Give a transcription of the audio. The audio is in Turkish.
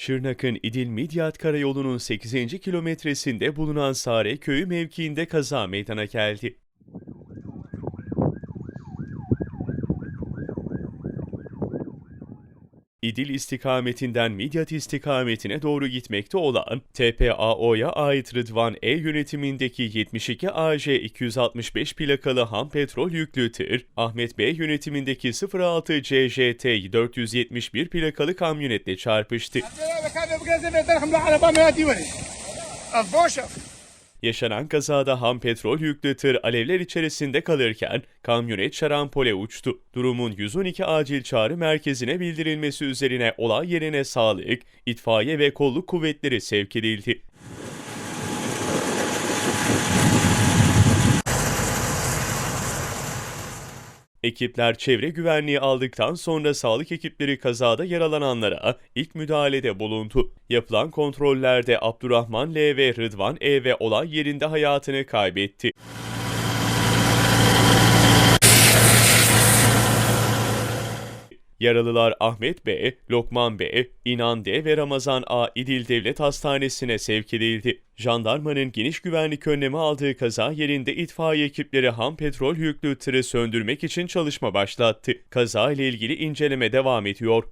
Şırnak'ın İdil Midyat Karayolu'nun 8. kilometresinde bulunan Sare köyü mevkiinde kaza meydana geldi. İdil istikametinden Midyat istikametine doğru gitmekte olan TPAO'ya ait Rıdvan E yönetimindeki 72 AJ 265 plakalı ham petrol yüklü tır, Ahmet B yönetimindeki 06 CJT 471 plakalı kamyonetle çarpıştı. Yaşanan kazada ham petrol yüklü tır alevler içerisinde kalırken kamyonet şarampole uçtu. Durumun 112 acil çağrı merkezine bildirilmesi üzerine olay yerine sağlık, itfaiye ve kolluk kuvvetleri sevk edildi. Ekipler çevre güvenliği aldıktan sonra sağlık ekipleri kazada yaralananlara ilk müdahalede bulundu. Yapılan kontrollerde Abdurrahman L ve Rıdvan E ve olay yerinde hayatını kaybetti. Yaralılar Ahmet B, Lokman B, İnan D ve Ramazan A İdil Devlet Hastanesi'ne sevk edildi. Jandarmanın geniş güvenlik önlemi aldığı kaza yerinde itfaiye ekipleri ham petrol yüklü tırı söndürmek için çalışma başlattı. Kaza ile ilgili inceleme devam ediyor.